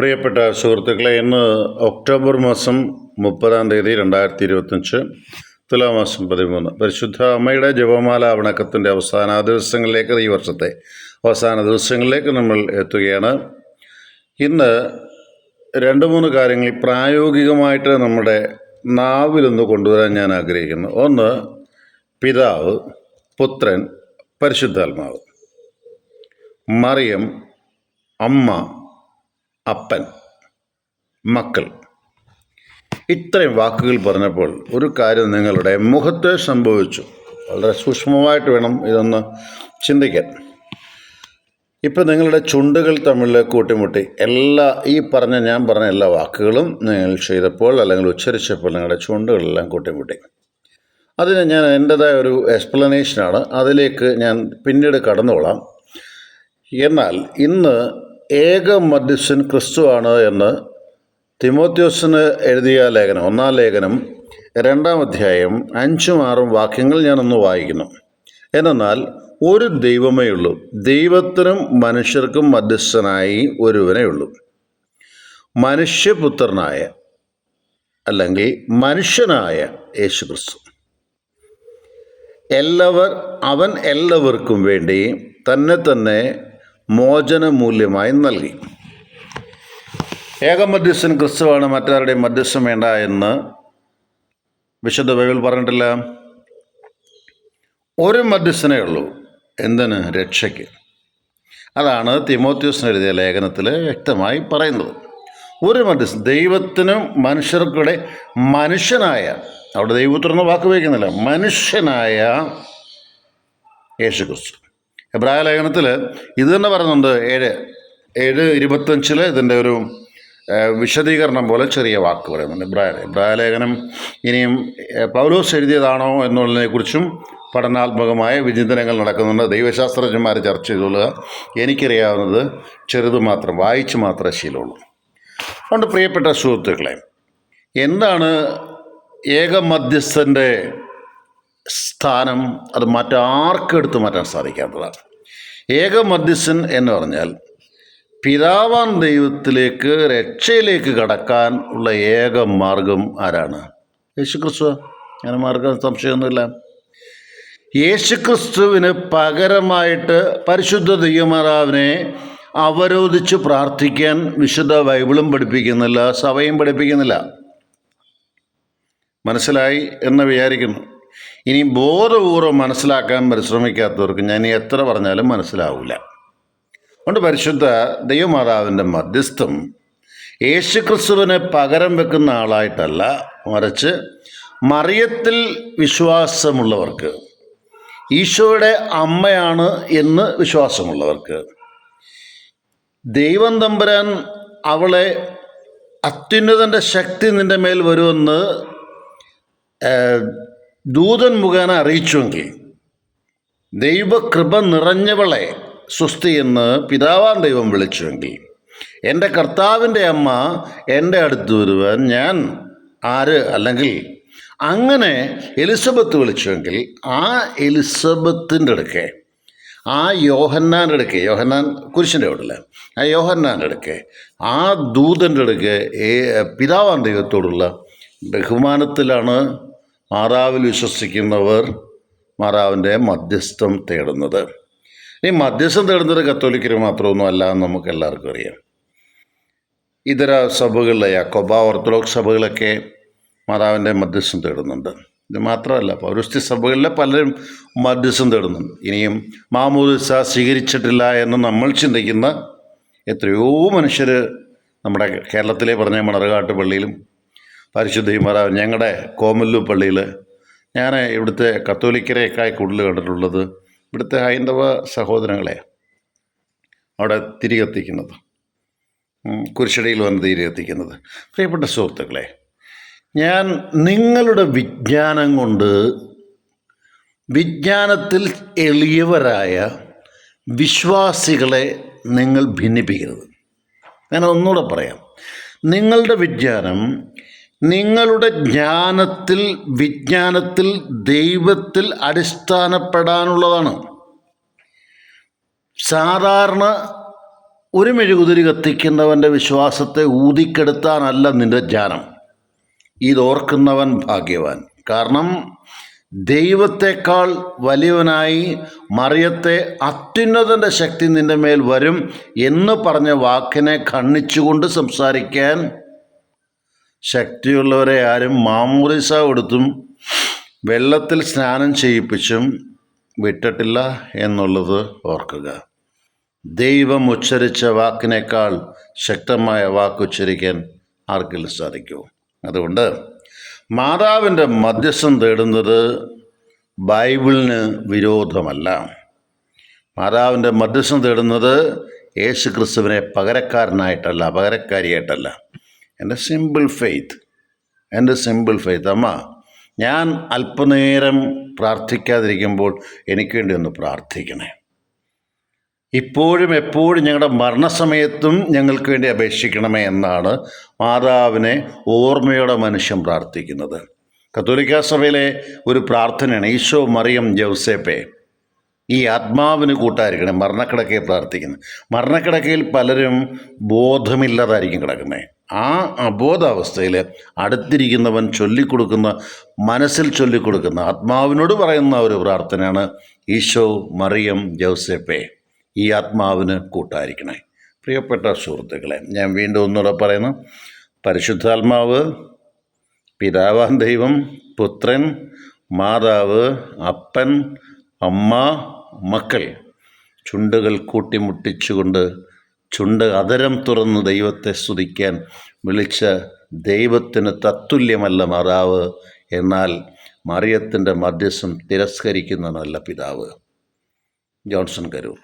പ്രിയപ്പെട്ട സുഹൃത്തുക്കളെ ഇന്ന് ഒക്ടോബർ മാസം മുപ്പതാം തീയതി രണ്ടായിരത്തി ഇരുപത്തഞ്ച് തുലാമാസം പതിമൂന്ന്. പരിശുദ്ധ അമ്മയുടെ ജപമാല വണക്കത്തിന്റെ അവസാന ദിവസങ്ങളിലേക്ക് ഈ വർഷത്തെ അവസാന ദിവസങ്ങളിലേക്ക് നമ്മൾ എത്തുകയാണ്. ഇന്ന് രണ്ട് മൂന്ന് കാര്യങ്ങൾ പ്രായോഗികമായിട്ട് നമ്മുടെ നാവിലൊന്ന് കൊണ്ടുവരാൻ ഞാൻ ആഗ്രഹിക്കുന്നു. ഒന്ന് പിതാവ് പുത്രൻ പരിശുദ്ധാത്മാവ്. മറിയം അമ്മ അപ്പൻ മക്കൾ. ഇത്രയും വാക്കുകൾ പറഞ്ഞപ്പോൾ ഒരു കാര്യം നിങ്ങളുടെ മുഖത്ത് സംഭവിച്ചു. വളരെ സൂക്ഷ്മമായിട്ട് വേണം ഇതൊന്ന് ചിന്തിക്കാൻ. ഇപ്പം നിങ്ങളുടെ ചുണ്ടുകൾ തമ്മിൽ കൂട്ടിമുട്ടി എല്ലാ ഈ പറഞ്ഞ ഞാൻ പറഞ്ഞ എല്ലാ വാക്കുകളും നിങ്ങൾ ചെയ്തപ്പോൾ അല്ലെങ്കിൽ ഉച്ചരിച്ചപ്പോൾ നിങ്ങളുടെ ചുണ്ടുകളെല്ലാം കൂട്ടിമുട്ടി. അതിന് ഞാൻ എന്റെതായ ഒരു എക്സ്പ്ലനേഷനാണ് അതിലേക്ക് ഞാൻ പിന്നീട് കടന്നുകൊള്ളാം. എന്നാൽ ഇന്ന് ഏക മധ്യസ്ഥൻ ക്രിസ്തുവാണ് എന്ന് തിമോത്യോസിന് എഴുതിയ ലേഖനം ഒന്നാം ലേഖനം രണ്ടാം അധ്യായം അഞ്ചും ആറും വാക്യങ്ങൾ ഞാനൊന്ന് വായിക്കുന്നു. എന്നാൽ ഒരു ദൈവമേ ഉള്ളൂ. ദൈവത്തിനും മനുഷ്യർക്കും മധ്യസ്ഥനായി ഒരുവനേ ഉള്ളൂ. മനുഷ്യപുത്രനായ അല്ലെങ്കിൽ മനുഷ്യനായ യേശു ക്രിസ്തു എല്ലാവർ അവൻ എല്ലാവർക്കും വേണ്ടി തന്നെ തന്നെ മോചന മൂല്യമായി നൽകി ഏകമധ്യസ്ഥൻ ക്രിസ്തുവാണ് മറ്റാരുടെയും മധ്യസ്ഥം വേണ്ട എന്ന് വിശുദ്ധ ബൈബിൾ പറഞ്ഞിട്ടില്ല. ഒരു മധ്യസ്ഥനേ ഉള്ളൂ എന്തിന്? രക്ഷയ്ക്ക്. അതാണ് തിമോത്യോസിന് എഴുതിയ ലേഖനത്തിൽ വ്യക്തമായി പറയുന്നത്. ഒരു മധ്യസ്ഥൻ ദൈവത്തിനും മനുഷ്യർക്കൂടെ മനുഷ്യനായ അവിടെ ദൈവത്തിനൊന്നും വാക്ക് വയ്ക്കുന്നില്ല മനുഷ്യനായ യേശു ക്രിസ്തു എബ്രായ ലേഖനത്തിൽ ഇത് തന്നെ പറയുന്നുണ്ട് ഏഴ് ഏഴ് ഇരുപത്തഞ്ചിൽ ഇതിന്റെ ഒരു വിശദീകരണം പോലെ ചെറിയ വാക്ക് പറയുന്നുണ്ട് ഇബ്രായ ഇബ്രായ ലേഖനം ഇനിയും പൗലോസ് എഴുതിയതാണോ എന്നുള്ളതിനെക്കുറിച്ചും പഠനാത്മകമായ വിചിന്തനങ്ങൾ നടക്കുന്നുണ്ട്. ദൈവശാസ്ത്രജ്ഞന്മാർ ചർച്ച ചെയ്തുകൊള്ളുക. എനിക്കറിയാവുന്നത് ചെറുത് മാത്രം വായിച്ച് മാത്രമേ ശീലമുള്ളൂ. അതുകൊണ്ട് പ്രിയപ്പെട്ട സുഹൃത്തുക്കളെ എന്താണ് ഏകമധ്യസ്ഥന്റെ സ്ഥാനം അത് മറ്റാർക്കും എടുത്തു മാറ്റാൻ സാധിക്കാത്തതാണ്. ഏകമധ്യസ്ഥൻ എന്ന് പറഞ്ഞാൽ പിതാവാൻ ദൈവത്തിലേക്ക് രക്ഷയിലേക്ക് കടക്കാൻ ഉള്ള ഏക മാർഗം ആരാണ്? യേശുക്രിസ്തു അങ്ങനെ മാർഗം സംശയമൊന്നുമില്ല. യേശുക്രിസ്തുവിന് പകരമായിട്ട് പരിശുദ്ധ ദൈവമാതാവിനെ അവരോധിച്ച് പ്രാർത്ഥിക്കാൻ വിശുദ്ധ ബൈബിളും പഠിപ്പിക്കുന്നില്ല സഭയും പഠിപ്പിക്കുന്നില്ല. മനസ്സിലായി എന്ന് വിചാരിക്കുന്നു. ഇനി ബോധപൂർവം മനസ്സിലാക്കാൻ പരിശ്രമിക്കാത്തവർക്ക് ഞാൻ എത്ര പറഞ്ഞാലും മനസ്സിലാവില്ല അതുകൊണ്ട് പരിശുദ്ധ ദൈവമാതാവിന്റെ മധ്യസ്ഥം യേശുക്രിസ്തുവിനെ പകരം വെക്കുന്ന ആളായിട്ടല്ല മറിച്ച് മറിയത്തിൽ വിശ്വാസമുള്ളവർക്ക് ഈശോയുടെ അമ്മയാണ് എന്ന് വിശ്വാസമുള്ളവർക്ക്. ദൈവം തമ്പുരാൻ അവളെ അത്യുന്നതന്റെ ശക്തി നിന്റെ മേൽ വരുമെന്ന് ദൂതൻ മുഖേന അറിയിച്ചുവെങ്കിൽ ദൈവകൃപ നിറഞ്ഞവളെ സ്വസ്തി എന്ന് പിതാവാൻ ദൈവം വിളിച്ചുവെങ്കിൽ എന്റെ കർത്താവിന്റെ അമ്മ എന്റെ അടുത്ത് വരുവാൻ ഞാൻ ആര്? അല്ലെങ്കിൽ അങ്ങനെ എലിസബത്ത് വിളിച്ചുവെങ്കിൽ ആ എലിസബത്തിന്റെ അടുക്കെ ആ യോഹന്നാന്റെ അടുക്കെ യോഹന്നാൻ കുരിശിന്റെ അവിടെയല്ലേ? ആ യോഹന്നാന്റെ അടുക്കെ ആ ദൂതന്റെ അടുക്കെ പിതാവാൻ ദൈവത്തോടുള്ള ബഹുമാനത്തിലാണ് മാതാവിൽ വിശ്വസിക്കുന്നവർ മാറാവിന്റെ മധ്യസ്ഥം തേടുന്നത്. ഈ മധ്യസ്ഥം തേടുന്നത് കത്തോലിക്കർ മാത്രമൊന്നും അല്ല എന്ന് നമുക്ക് എല്ലാവർക്കും അറിയാം. ഇതര സഭകളിലെ യാക്കോബ ഓർത്തഡോക്സ് സഭകളൊക്കെ മാതാവിന്റെ മധ്യസ്ഥം തേടുന്നുണ്ട്. ഇത് മാത്രമല്ല പൗരസ്ത്യ സഭകളിലെ പലരും മധ്യസ്ഥം തേടുന്നുണ്ട്. ഇനിയും മാമൂദിസ സ്വീകരിച്ചിട്ടില്ല എന്ന് നമ്മൾ ചിന്തിക്കുന്ന എത്രയോ മനുഷ്യർ നമ്മുടെ കേരളത്തിലെ പറഞ്ഞ മണർകാട്ട് പള്ളിയിലും പരിശുദ്ധ മാതാവ് ഞങ്ങളുടെ കോമല്ലു പള്ളിയിൽ ഞാൻ ഇവിടുത്തെ കത്തോലിക്കരെയൊക്കെ കൂടുതൽ കണ്ടിട്ടുള്ളത് ഇവിടുത്തെ ഹൈന്ദവ സഹോദരങ്ങളെ അവിടെ തിരികെത്തിക്കുന്നത്. കുരിശടിയിൽ വന്ന് തിരികെത്തിക്കുന്നത്. പ്രിയപ്പെട്ട സുഹൃത്തുക്കളെ ഞാൻ നിങ്ങളുടെ വിജ്ഞാനം കൊണ്ട് വിജ്ഞാനത്തിൽ എളിയവരായ വിശ്വാസികളെ നിങ്ങൾ ഭിന്നിപ്പിക്കരുത്. ഞാൻ ഒന്നുകൂടെ പറയാം. നിങ്ങളുടെ വിജ്ഞാനം നിങ്ങളുടെ ജ്ഞാനത്തിൽ വിജ്ഞാനത്തിൽ ദൈവത്തിൽ അടിസ്ഥാനപ്പെടാനുള്ളതാണ്. സാധാരണ ഒരു മെഴുകുതിരി കത്തിക്കുന്നവന്റെ വിശ്വാസത്തെ ഊതിക്കെടുത്താനല്ല നിന്റെ ജ്ഞാനം. ഇതോർക്കുന്നവൻ ഭാഗ്യവാൻ. കാരണം ദൈവത്തെക്കാൾ വലിയവനായി മറിയത്തെ അത്യുന്നതന്റെ ശക്തി നിന്റെ മേൽ വരും എന്ന് പറഞ്ഞ വാക്കിനെ ഖണ്ണിച്ചുകൊണ്ട് സംസാരിക്കാൻ ശക്തിയുള്ളവരെ ആരും മാമൂറിസ കൊടുത്തും വെള്ളത്തിൽ സ്നാനം ചെയ്യിപ്പിച്ചും വിട്ടിട്ടില്ല എന്നുള്ളത് ഓർക്കുക. ദൈവം ഉച്ചരിച്ച വാക്കിനേക്കാൾ ശക്തമായ വാക്ക് ഉച്ചരിക്കാൻ ആർക്കെങ്കിലും സാധിക്കൂ? അതുകൊണ്ട് മാതാവിന്റെ മധ്യസ്ഥം തേടുന്നത് ബൈബിളിന് വിരോധമല്ല. മാതാവിന്റെ മധ്യസ്ഥം തേടുന്നത് യേശു ക്രിസ്തുവിനെ പകരക്കാരനായിട്ടല്ല പകരക്കാരിയായിട്ടല്ല. എന്റെ സിമ്പിൾ ഫെയ്ത്ത് എന്റെ സിമ്പിൾ ഫെയ്ത്ത് അമ്മ ഞാൻ അല്പനേരം പ്രാർത്ഥിക്കാതിരിക്കുമ്പോൾ എനിക്ക് വേണ്ടി ഒന്ന് പ്രാർത്ഥിക്കണേ. ഇപ്പോഴും എപ്പോഴും ഞങ്ങളുടെ മരണസമയത്തും ഞങ്ങൾക്ക് വേണ്ടി അപേക്ഷിക്കണമേ എന്നാണ് മാതാവിനെ ഓർമ്മയോടെ മനുഷ്യൻ പ്രാർത്ഥിക്കുന്നത്. കത്തോലിക്ക സഭയിലെ ഒരു പ്രാർത്ഥനയാണ് ഈശോ മറിയം ജോസേപ്പെ. ഈ ആത്മാവിന് കൂട്ടായിരിക്കണം മരണക്കിടക്കയിൽ പ്രാർത്ഥിക്കുന്നത്. മരണക്കിടക്കയിൽ പലരും ബോധമില്ലാതായിരിക്കും കിടക്കുന്നത് ആ അബോധാവസ്ഥയിൽ അടുത്തിരിക്കുന്നവൻ ചൊല്ലിക്കൊടുക്കുന്ന മനസ്സിൽ ചൊല്ലിക്കൊടുക്കുന്ന ആത്മാവിനോട് പറയുന്ന ഒരു പ്രാർത്ഥനയാണ് ഈശോ മറിയം ജോസെപ്പേ. ഈ ആത്മാവിന് കൂട്ടായിരിക്കണേ. പ്രിയപ്പെട്ട സുഹൃത്തുക്കളെ ഞാൻ വീണ്ടും ഒന്നുകൂടെ പറയുന്നു. പരിശുദ്ധാത്മാവ് പിതാവാൻ ദൈവം പുത്രൻ മാതാവ് അപ്പൻ അമ്മ മക്കൾ ചുണ്ടുകൾ കൂട്ടിമുട്ടിച്ചുകൊണ്ട് ചുണ്ട് അതരം തുറന്ന് ദൈവത്തെ സ്തുതിക്കാൻ വിളിച്ച ദൈവത്തിന് തത്തുല്യമല്ല മാതാവ് എന്നാൽ മറിയത്തിന്റെ മധ്യസ്ഥം തിരസ്കരിക്കുന്ന നല്ല പിതാവ്. ജോൺസൺ കരൂർ.